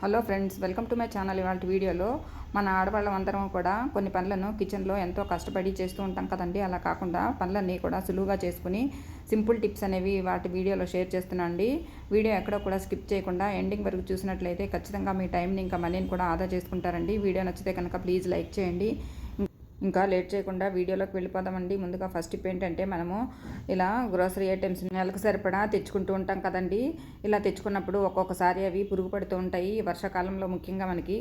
Hello friends welcome to my channel. ఇవాళ వీడియోలో మన ఆడవాళ్ళం అందరం కూడా కొన్ని పనులను కిచెన్లో ఎంతో కష్టపడి చేస్తూ ఉంటాం కదండి. అలా కాకుండా పనులన్నీ కూడా సులువుగా చేసుకుని సింపుల్ టిప్స్ అనేవి వాటి వీడియోలో షేర్ చేస్తున్నాను అండి. వీడియో ఎక్కడ కూడా స్కిప్ చేయకుండా ఎండింగ్ వరకు చూసినట్లయితే ఖచ్చితంగా మీ టైంని ఇంకా మనీని కూడా ఆదా చేసుకుంటారండి. వీడియో నచ్చితే కనుక ప్లీజ్ లైక్ చేయండి. ఇంకా లేట్ చేయకుండా వీడియోలోకి వెళ్ళిపోదామండి. ముందుగా ఫస్ట్ టిప్ ఏంటంటే మనము ఇలా గ్రోసరీ ఐటమ్స్ నెలకు సరిపడా తెచ్చుకుంటూ ఉంటాం కదండి. ఇలా తెచ్చుకున్నప్పుడు ఒక్కొక్కసారి అవి పురుగు పడుతూ ఉంటాయి. వర్షాకాలంలో ముఖ్యంగా మనకి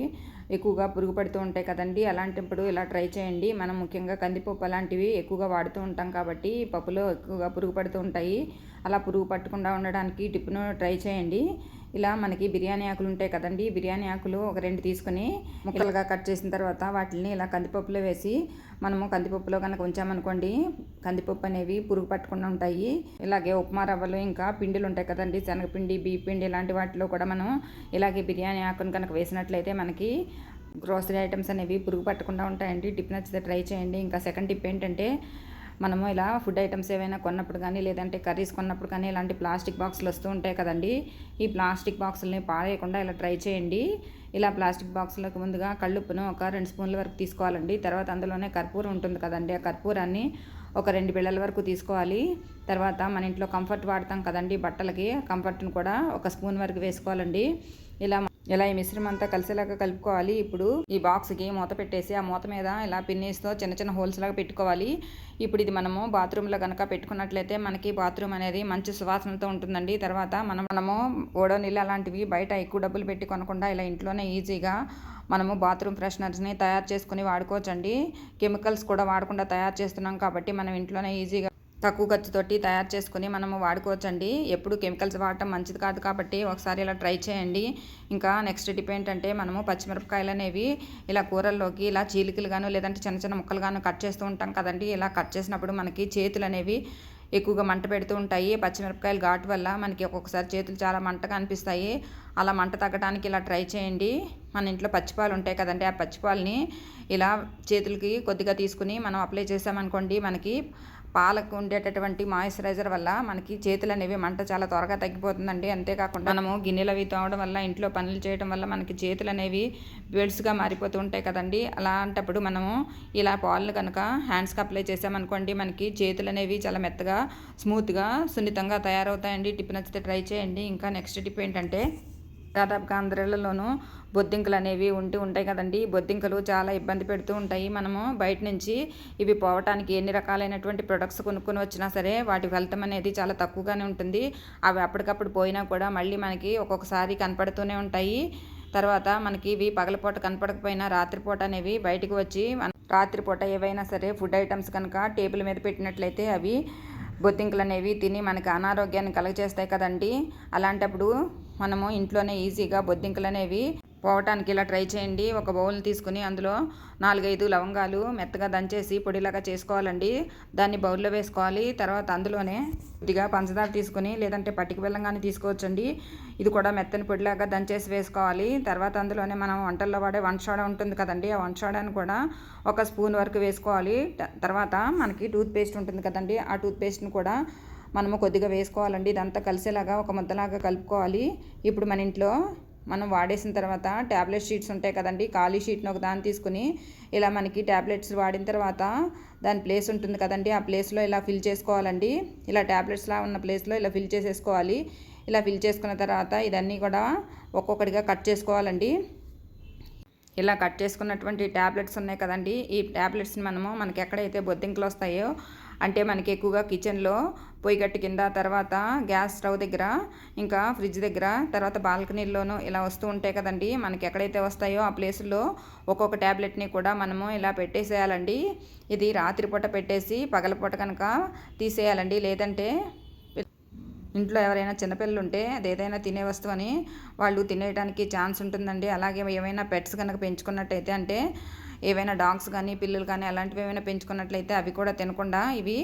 ఎక్కువగా పురుగు పడుతూ ఉంటాయి కదండి. అలాంటప్పుడు ఇలా ట్రై చేయండి. మనం ముఖ్యంగా కందిపప్పు అలాంటివి ఎక్కువగా వాడుతూ ఉంటాం కాబట్టి పప్పులో ఎక్కువగా పురుగు పడుతూ ఉంటాయి. అలా పురుగు పట్టకుండా ఉండడానికి టిప్ను ట్రై చేయండి. ఇలా మనకి బిర్యానీ ఆకులు ఉంటాయి కదండి. బిర్యానీ ఆకులు ఒక రెండు తీసుకుని ముక్కలుగా కట్ చేసిన తర్వాత వాటిని ఇలా కందిపప్పులో వేసి మనము కందిపప్పులో కనుక ఉంచామనుకోండి కందిపప్పు అనేవి పురుగు పట్టకుండా ఉంటాయి. ఇలాగే ఉప్మా రవ్వలు ఇంకా పిండిలు ఉంటాయి కదండి. శనగపిండి బియ్య పిండి ఇలాంటి వాటిలో కూడా మనం ఇలాగే బిర్యానీ ఆకును కనుక వేసినట్లయితే మనకి గ్రోసరీ ఐటమ్స్ అనేవి పురుగు పట్టకుండా ఉంటాయండి. టిప్ నచ్చితే ట్రై చేయండి. ఇంకా సెకండ్ టిప్ ఏంటంటే మనము ఇలా ఫుడ్ ఐటమ్స్ ఏవైనా కొన్నప్పుడు కానీ లేదంటే కర్రీస్ కొన్నప్పుడు కానీ ఇలాంటి ప్లాస్టిక్ బాక్సులు వస్తూ ఉంటాయి కదండి. ఈ ప్లాస్టిక్ బాక్సులని పారేయకుండా ఇలా ట్రై చేయండి. ఇలా ప్లాస్టిక్ బాక్సులకు ముందుగా కళ్ళుప్పును ఒక రెండు స్పూన్ల వరకు తీసుకోవాలండి. తర్వాత అందులోనే కర్పూరం ఉంటుంది కదండి. ఆ కర్పూరాన్ని ఒక రెండు బిళ్ళల వరకు తీసుకోవాలి. తర్వాత మన ఇంట్లో కంఫర్ట్ వాడతాం కదండి బట్టలకి. కంఫర్ట్ను కూడా ఒక స్పూన్ వరకు వేసుకోవాలండి. ఇలా ఇలా ఈ మిశ్రమం అంతా కలిసేలాగా కలుపుకోవాలి. ఇప్పుడు ఈ బాక్స్కి మూత పెట్టేసి ఆ మూత మీద ఇలా పిన్నీస్తో చిన్న చిన్న హోల్స్ లాగా పెట్టుకోవాలి. ఇప్పుడు ఇది మనము బాత్రూంలో కనుక పెట్టుకున్నట్లయితే మనకి బాత్రూమ్ అనేది మంచి సువాసనతో ఉంటుందండి. తర్వాత మనం మనము ఓడో నీళ్ళు అలాంటివి బయట ఎక్కువ డబ్బులు పెట్టి కొనకుండా ఇలా ఇంట్లోనే ఈజీగా మనము బాత్రూమ్ ఫ్రెషనర్స్ని తయారు చేసుకుని వాడుకోవచ్చండి. కెమికల్స్ కూడా వాడకుండా తయారు చేస్తున్నాం కాబట్టి మనం ఇంట్లోనే ఈజీగా తక్కువ ఖర్చుతోటి తయారు చేసుకుని మనము వాడుకోవచ్చండి. ఎప్పుడు కెమికల్స్ వాడటం మంచిది కాదు కాబట్టి ఒకసారి ఇలా ట్రై చేయండి. ఇంకా నెక్స్ట్ టిప్ ఏంటంటే మనము పచ్చిమిరపకాయలు అనేవి ఇలా కూరల్లోకి ఇలా చీలికలుగాను లేదంటే చిన్న చిన్న ముక్కలుగాను కట్ చేస్తూ ఉంటాం కదండి. ఇలా కట్ చేసినప్పుడు మనకి చేతులు అనేవి ఎక్కువగా మంట పెడుతూ ఉంటాయి. పచ్చిమిరపకాయలు ఘాటు వల్ల మనకి ఒక్కొక్కసారి చేతులు చాలా మంటగా అనిపిస్తాయి. అలా మంట తగ్గడానికి ఇలా ట్రై చేయండి. మన ఇంట్లో పచ్చిపాలు ఉంటాయి కదండి. ఆ పచ్చిపాలని ఇలా చేతులకి కొద్దిగా తీసుకుని మనం అప్లై చేసామనుకోండి మనకి పాలకు ఉండేటటువంటి మాయిశ్చరైజర్ వల్ల మనకి చేతులు అనేవి మంట చాలా త్వరగా తగ్గిపోతుందండి. అంతేకాకుండా మనము గిన్నెలు అవి తోవడం వల్ల ఇంట్లో పనులు చేయడం వల్ల మనకి చేతులు అనేవి బెల్ట్స్గా మారిపోతూ ఉంటాయి కదండి. అలాంటప్పుడు మనము ఇలా పాలను కనుక హ్యాండ్స్కి అప్లై చేసామనుకోండి మనకి చేతులు అనేవి చాలా మెత్తగా స్మూత్గా సున్నితంగా తయారవుతాయండి. టిప్ నచ్చితే ట్రై చేయండి. ఇంకా నెక్స్ట్ టిప్ ఏంటంటే దాదాపుగా అందరిళ్ళలోనూ బొద్దింకలు అనేవి ఉంటూ ఉంటాయి కదండి. బొద్దింకలు చాలా ఇబ్బంది పెడుతూ ఉంటాయి. మనము బయట నుంచి ఇవి పోవటానికి ఎన్ని రకాలైనటువంటి ప్రొడక్ట్స్ కొనుక్కొని వచ్చినా సరే వాటి ఫలితం అనేది చాలా తక్కువగానే ఉంటుంది. అవి అప్పటికప్పుడు పోయినా కూడా మళ్ళీ మనకి ఒక్కొక్కసారి కనపడుతూనే ఉంటాయి. తర్వాత మనకి ఇవి పగలపూట కనపడకపోయినా రాత్రిపూట అనేవి బయటకు వచ్చి రాత్రిపూట ఏవైనా సరే ఫుడ్ ఐటమ్స్ కనుక టేబుల్ మీద పెట్టినట్లయితే అవి బొద్దింకలు అనేవి తిని మనకి అనారోగ్యాన్ని కలగజేస్తాయి కదండి. అలాంటప్పుడు మనము ఇంట్లోనే ఈజీగా బొద్దింకలు అనేవి పోవటానికి ఇలా ట్రై చేయండి. ఒక బౌల్ తీసుకుని అందులో నాలుగైదు లవంగాలు మెత్తగా దంచేసి పొడిలాగా చేసుకోవాలండి. దాన్ని బౌల్లో వేసుకోవాలి. తర్వాత అందులోనే కొద్దిగా పంచదార తీసుకుని లేదంటే పట్టిక బెల్లం కానీ తీసుకోవచ్చండి. ఇది కూడా మెత్తని పొడిలాగా దంచేసి వేసుకోవాలి. తర్వాత అందులోనే మనం వంటల్లో వాడే వంట ఉంటుంది కదండి. ఆ వంట కూడా ఒక స్పూన్ వరకు వేసుకోవాలి. తర్వాత మనకి టూత్ పేస్ట్ ఉంటుంది కదండి. ఆ టూత్ పేస్ట్ని కూడా మనము కొద్దిగా వేసుకోవాలండి. ఇదంతా కలిసేలాగా ఒక ముద్దలాగా కలుపుకోవాలి. ఇప్పుడు మన ఇంట్లో మనం వాడేసిన తర్వాత ట్యాబ్లెట్ షీట్స్ ఉంటాయి కదండి. ఖాళీ షీట్ని ఒక దాన్ని తీసుకుని ఇలా మనకి ట్యాబ్లెట్స్ వాడిన తర్వాత దాని ప్లేస్ ఉంటుంది కదండి. ఆ ప్లేస్లో ఇలా ఫిల్ చేసుకోవాలండి. ఇలా ట్యాబ్లెట్స్లా ఉన్న ప్లేస్లో ఇలా ఫిల్ చేసేసుకోవాలి. ఇలా ఫిల్ చేసుకున్న తర్వాత ఇదన్నీ కూడా ఒక్కొక్కటిగా కట్ చేసుకోవాలండి. ఇలా కట్ చేసుకున్నటువంటి ట్యాబ్లెట్స్ ఉన్నాయి కదండి. ఈ ట్యాబ్లెట్స్ని మనము మనకి ఎక్కడైతే బొద్దింకలు వస్తాయో అంటే మనకి ఎక్కువగా కిచెన్లో పొయ్యి గట్టు కింద తర్వాత గ్యాస్ స్టవ్ దగ్గర ఇంకా ఫ్రిడ్జ్ దగ్గర తర్వాత బాల్కనీల్లోనూ ఇలా వస్తూ ఉంటాయి కదండి. మనకి ఎక్కడైతే వస్తాయో ఆ ప్లేస్లో ఒక్కొక్క ట్యాబ్లెట్ని కూడా మనము ఇలా పెట్టేసేయాలండి. ఇది రాత్రిపూట పెట్టేసి పగలపూట కనుక తీసేయాలండి. లేదంటే ఇంట్లో ఎవరైనా చిన్నపిల్లలు ఉంటే అది ఏదైనా తినే వస్తువు అని వాళ్ళు తినేయడానికి ఛాన్స్ ఉంటుందండి. అలాగే ఏమైనా పెట్స్ కనుక పెంచుకున్నట్టయితే అంటే ఏవైనా డాగ్స్ కానీ పిల్లులు కానీ అలాంటివి ఏమైనా పెంచుకున్నట్లయితే అవి కూడా తినకుండా ఇవి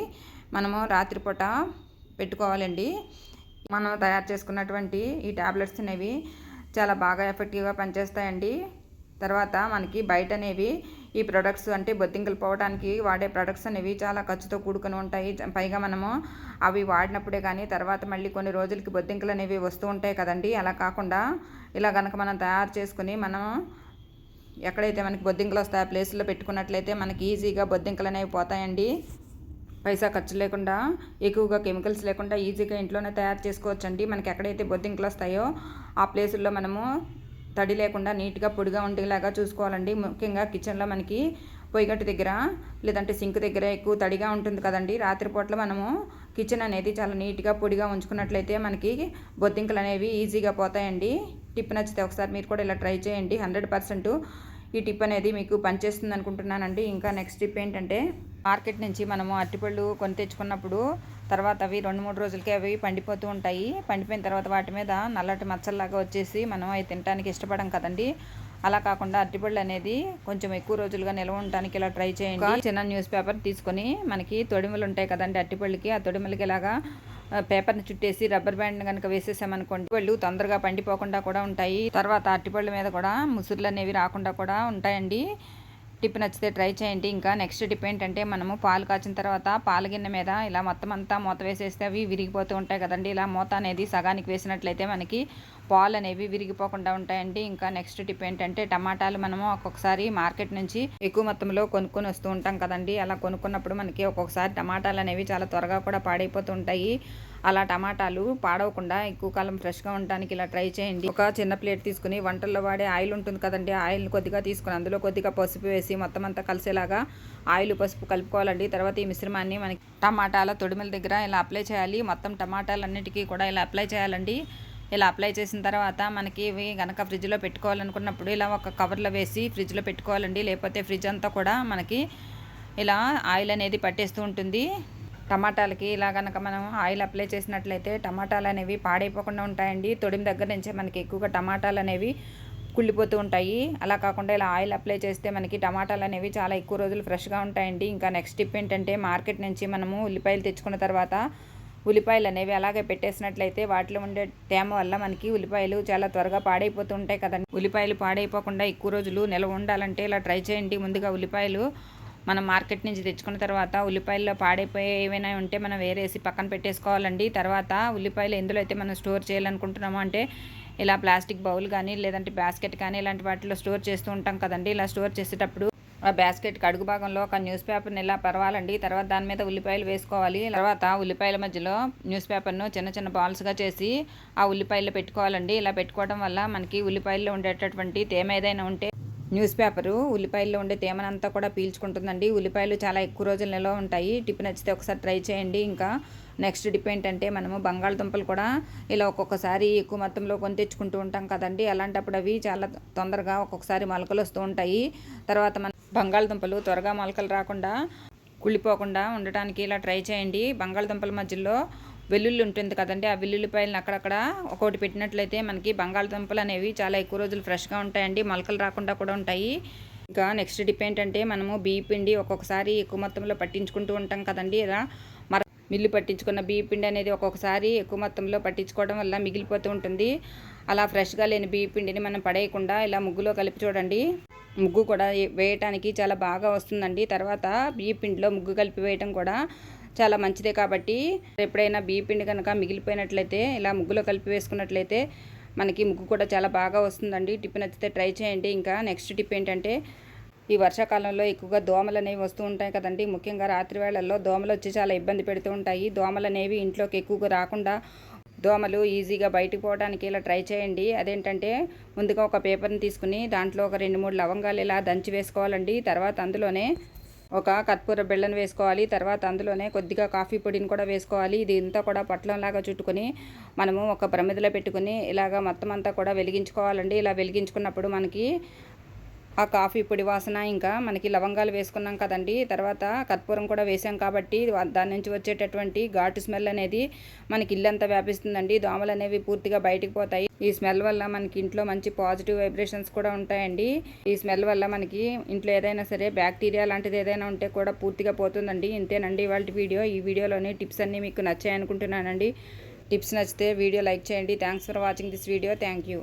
మనము రాత్రిపూట పెట్టుకోవాలండి. మనం తయారు చేసుకున్నటువంటి ఈ ట్యాబ్లెట్స్ అనేవి చాలా బాగా ఎఫెక్టివ్గా పనిచేస్తాయండి. తర్వాత మనకి బయట అనేవి ఈ ప్రొడక్ట్స్ అంటే బొద్దింకలు పోవడానికి వాడే ప్రొడక్ట్స్ అనేవి చాలా ఖర్చుతో కూడుకుని ఉంటాయి. పైగా మనము అవి వాడినప్పుడే కానీ తర్వాత మళ్ళీ కొన్ని రోజులకి బొద్దింకలు అనేవి వస్తూ ఉంటాయి కదండి. అలా కాకుండా ఇలా కనుక మనం తయారు చేసుకుని మనం ఎక్కడైతే మనకి బొద్దింకలు వస్తాయో ఆ ప్లేస్లో పెట్టుకున్నట్లయితే మనకి ఈజీగా బొద్దింకలు అనేవి పోతాయండి. పైసా ఖర్చు లేకుండా ఎక్కువగా కెమికల్స్ లేకుండా ఈజీగా ఇంట్లోనే తయారు చేసుకోవచ్చండి. మనకి ఎక్కడైతే బొద్దింకలు వస్తాయో ఆ ప్లేసుల్లో మనము తడి లేకుండా నీట్గా పొడిగా ఉండేలాగా చూసుకోవాలండి. ముఖ్యంగా కిచెన్లో మనకి పొయ్యిగట్టు దగ్గర లేదంటే సింక్ దగ్గర ఎక్కువ తడిగా ఉంటుంది కదండి. రాత్రిపూట్ల మనము కిచెన్ అనేది చాలా నీట్గా పొడిగా ఉంచుకున్నట్లయితే మనకి బొద్దింకలు అనేవి ఈజీగా పోతాయండి. టిప్ నచ్చితే ఒకసారి మీరు కూడా ఇలా ట్రై చేయండి. హండ్రెడ్ పర్సెంట్ ఈ టిప్ అనేది మీకు పనిచేస్తుంది అనుకుంటున్నానండి. ఇంకా నెక్స్ట్ టిప్ ఏంటంటే మార్కెట్ నుంచి మనము అరటిపళ్ళు కొని తెచ్చుకున్నప్పుడు తర్వాత అవి రెండు మూడు రోజులకి అవి పండిపోతూ ఉంటాయి. పండిపోయిన తర్వాత వాటి మీద నల్లటి మచ్చల్లాగా వచ్చేసి మనం అవి తినడానికి ఇష్టపడం కదండి. అలా కాకుండా అరటిపళ్ళు అనేది కొంచెం ఎక్కువ రోజులుగా నిల్వ ఉండటానికి ఇలా ట్రై చేయండి. చిన్న న్యూస్ పేపర్ తీసుకొని మనకి తొడిమలు ఉంటాయి కదండి అరటిపళ్ళకి. ఆ తొడిమలకి ఇలాగా పేపర్ని చుట్టేసి రబ్బర్ బ్యాండ్ కనుక వేసేసామనుకోండి వాళ్ళు తొందరగా పండిపోకుండా కూడా ఉంటాయి. తర్వాత అరటిపళ్ళ మీద కూడా ముసురులు అనేవి రాకుండా కూడా ఉంటాయండి. టిప్ నచ్చితే ట్రై చేయండి. ఇంకా నెక్స్ట్ టిప్ ఏంటంటే మనము పాలు కాచిన తర్వాత పాల గిన్నె మీద ఇలా మొత్తం అంతా మూత వేసేస్తే అవి విరిగిపోతూ ఉంటాయి కదండి. ఇలా మూత అనేది సగానికి వేసినట్లయితే మనకి పాలు అనేవి విరిగిపోకుండా ఉంటాయండి. ఇంకా నెక్స్ట్ టిప్ ఏంటంటే టమాటాలు మనము ఒక్కొక్కసారి మార్కెట్ నుంచి ఎక్కువ మొత్తంలో కొనుక్కొని వస్తూ ఉంటాం కదండి. అలా కొనుక్కున్నప్పుడు మనకి ఒక్కొక్కసారి టమాటాలు అనేవి చాలా త్వరగా కూడా పాడైపోతూ ఉంటాయి. అలా టమాటాలు పాడవకుండా ఎక్కువ కాలం ఫ్రెష్గా ఉండడానికి ఇలా ట్రై చేయండి. ఒక చిన్న ప్లేట్ తీసుకుని వంటల్లో వాడే ఆయిల్ ఉంటుంది కదండి. ఆయిల్ కొద్దిగా తీసుకుని అందులో కొద్దిగా పసుపు వేసి మొత్తం అంతా కలిసేలాగా ఆయిల్ పసుపు కలుపుకోవాలండి. తర్వాత ఈ మిశ్రమాన్ని మనకి టమాటాల తొడిమిల దగ్గర ఇలా అప్లై చేయాలి. మొత్తం టమాటాలన్నిటికీ కూడా ఇలా అప్లై చేయాలండి. ఇలా అప్లై చేసిన తర్వాత మనకి ఇవి కనుక ఫ్రిడ్జ్లో పెట్టుకోవాలనుకున్నప్పుడు ఇలా ఒక కవర్లో వేసి ఫ్రిడ్జ్లో పెట్టుకోవాలండి. లేకపోతే ఫ్రిడ్జ్ అంతా కూడా మనకి ఇలా ఆయిల్ అనేది పట్టేస్తూ ఉంటుంది. టమాటాలకి ఇలా కనుక మనం ఆయిల్ అప్లై చేసినట్లయితే టమాటాలు అనేవి పాడైపోకుండా ఉంటాయండి. తొడిమి దగ్గర నుంచే మనకి ఎక్కువగా టమాటాలు అనేవి కుళ్ళిపోతూ ఉంటాయి. అలా కాకుండా ఇలా ఆయిల్ అప్లై చేస్తే మనకి టమాటాలు అనేవి చాలా ఎక్కువ రోజులు ఫ్రెష్గా ఉంటాయండి. ఇంకా నెక్స్ట్ టిప్ ఏంటంటే మార్కెట్ నుంచి మనము ఉల్లిపాయలు తెచ్చుకున్న తర్వాత ఉల్లిపాయలు అనేవి అలాగే పెట్టేసినట్లయితే వాటిలో ఉండే తేమ వల్ల మనకి ఉల్లిపాయలు చాలా త్వరగా పాడైపోతూ ఉంటాయి కదండి. ఉల్లిపాయలు పాడైపోకుండా ఎక్కువ రోజులు నిల్వ ఉండాలంటే ఇలా ట్రై చేయండి. ముందుగా ఉల్లిపాయలు మనం మార్కెట్ నుంచి తెచ్చుకున్న తర్వాత ఉల్లిపాయల్లో పాడైపోయే ఏమైనా ఉంటే మనం వేరేసి పక్కన పెట్టేసుకోవాలండి. తర్వాత ఉల్లిపాయలు ఎందులో అయితే మనం స్టోర్ చేయాలనుకుంటున్నామో అంటే ఇలా ప్లాస్టిక్ బౌల్ కానీ లేదంటే బాస్కెట్ కానీ ఇలాంటి వాటిలో స్టోర్ చేస్తూ ఉంటాం కదండి. ఇలా స్టోర్ చేసేటప్పుడు ఆ బాస్కెట్ అడుగు భాగంలో ఒక న్యూస్ పేపర్ని ఇలా పర్వాలండి. తర్వాత దాని మీద ఉల్లిపాయలు వేసుకోవాలి. తర్వాత ఉల్లిపాయల మధ్యలో న్యూస్ పేపర్ను చిన్న చిన్న బాల్స్గా చేసి ఆ ఉల్లిపాయలు పెట్టుకోవాలండి. ఇలా పెట్టుకోవడం వల్ల మనకి ఉల్లిపాయల్లో ఉండేటటువంటి తేమ ఏదైనా ఉంటే న్యూస్ పేపరు ఉల్లిపాయల్లో ఉండే తేమనంతా కూడా పీల్చుకుంటుందండి. ఉల్లిపాయలు చాలా ఎక్కువ రోజులు నిల్వ ఉంటాయి. టిప్ నచ్చితే ఒకసారి ట్రై చేయండి. ఇంకా నెక్స్ట్ డిప్ ఏంటంటే మనము బంగాళదుంపలు కూడా ఇలా ఒక్కొక్కసారి ఎక్కువ మొత్తంలో కొని తెచ్చుకుంటూ ఉంటాం కదండి. అలాంటప్పుడు అవి చాలా తొందరగా ఒక్కొక్కసారి మొలకలు వస్తూ ఉంటాయి. తర్వాత మనం బంగాళదుంపలు త్వరగా మొలకలు రాకుండా కుళ్ళిపోకుండా ఉండటానికి ఇలా ట్రై చేయండి. బంగాళదుంపల మధ్యలో వెల్లుల్లి ఉంటుంది కదండి. ఆ వెల్లుల్లిపాయలను అక్కడక్కడ ఒకటి పెట్టినట్లయితే మనకి బంగాళదుంపలు అనేవి చాలా ఎక్కువ రోజులు ఫ్రెష్గా ఉంటాయండి. మొలకలు రాకుండా కూడా ఉంటాయి. ఇంకా నెక్స్ట్ డిప్ ఏంటంటే మనము బియ్య పిండి ఒక్కొక్కసారి ఎక్కువ మొత్తంలో పట్టించుకుంటూ ఉంటాం కదండి. ఇలా మర మిల్లు పట్టించుకున్న బియ్య పిండి అనేది ఒక్కొక్కసారి ఎక్కువ మొత్తంలో పట్టించుకోవడం వల్ల మిగిలిపోతూ ఉంటుంది. అలా ఫ్రెష్గా లేని బియ్య పిండిని మనం పడేయకుండా ఇలా ముగ్గులో కలిపి చూడండి. ముగ్గు కూడా వేయటానికి చాలా బాగా వస్తుందండి. తర్వాత బియ్య పిండిలో ముగ్గు కలిపి వేయటం కూడా చాలా మంచిదే కాబట్టి ఎప్పుడైనా బియ్య పిండి కనుక మిగిలిపోయినట్లయితే ఇలా ముగ్గులో కలిపి వేసుకున్నట్లయితే మనకి ముగ్గు కూడా చాలా బాగా వస్తుందండి. టిప్ నచ్చితే ట్రై చేయండి. ఇంకా నెక్స్ట్ టిప్ ఏంటంటే ఈ వర్షాకాలంలో ఎక్కువగా దోమలు అనేవి వస్తూ ఉంటాయి కదండి. ముఖ్యంగా రాత్రి వేళల్లో దోమలు వచ్చి చాలా ఇబ్బంది పెడుతూ ఉంటాయి. దోమలు అనేవి ఇంట్లోకి ఎక్కువగా రాకుండా దోమలు ఈజీగా బయటకు పోవడానికి ఇలా ట్రై చేయండి. అదేంటంటే ముందుగా ఒక పేపర్ని తీసుకుని దాంట్లో ఒక రెండు మూడు లవంగాలు ఇలా దంచి వేసుకోవాలండి. తర్వాత అందులోనే ఒక కర్పూర బెల్లను వేసుకోవాలి. తర్వాత అందులోనే కొద్దిగా కాఫీ పొడిని కూడా వేసుకోవాలి. ఇది ఇంతా కూడా పట్లంలాగా చుట్టుకొని మనము ఒక ప్రమిదలో పెట్టుకుని ఇలాగ మొత్తం అంతా కూడా వెలిగించుకోవాలండి. ఇలా వెలిగించుకున్నప్పుడు మనకి ఆ కాఫీ పొడి వాసన ఇంకా మనకి లవంగాలు వేసుకున్నాం కదండి. తర్వాత కర్పూరం కూడా వేసాం కాబట్టి దాని నుంచి వచ్చేటటువంటి ఘాటు స్మెల్ అనేది మనకి ఇల్లంతా వ్యాపిస్తుందండి. దోమలు అనేవి పూర్తిగా బయటికి పోతాయి. ఈ స్మెల్ వల్ల మనకి ఇంట్లో మంచి పాజిటివ్ వైబ్రేషన్స్ కూడా ఉంటాయండి. ఈ స్మెల్ వల్ల మనకి ఇంట్లో ఏదైనా సరే బ్యాక్టీరియా లాంటిది ఏదైనా ఉంటే కూడా పూర్తిగా పోతుందండి. ఇంతేనండి ఇవాళ వీడియో. ఈ వీడియోలోని టిప్స్ అన్నీ మీకు నచ్చాయి అనుకుంటున్నానండి టిప్స్ నచ్చితే వీడియో లైక్ చేయండి. Thanks for watching this video. Thank you.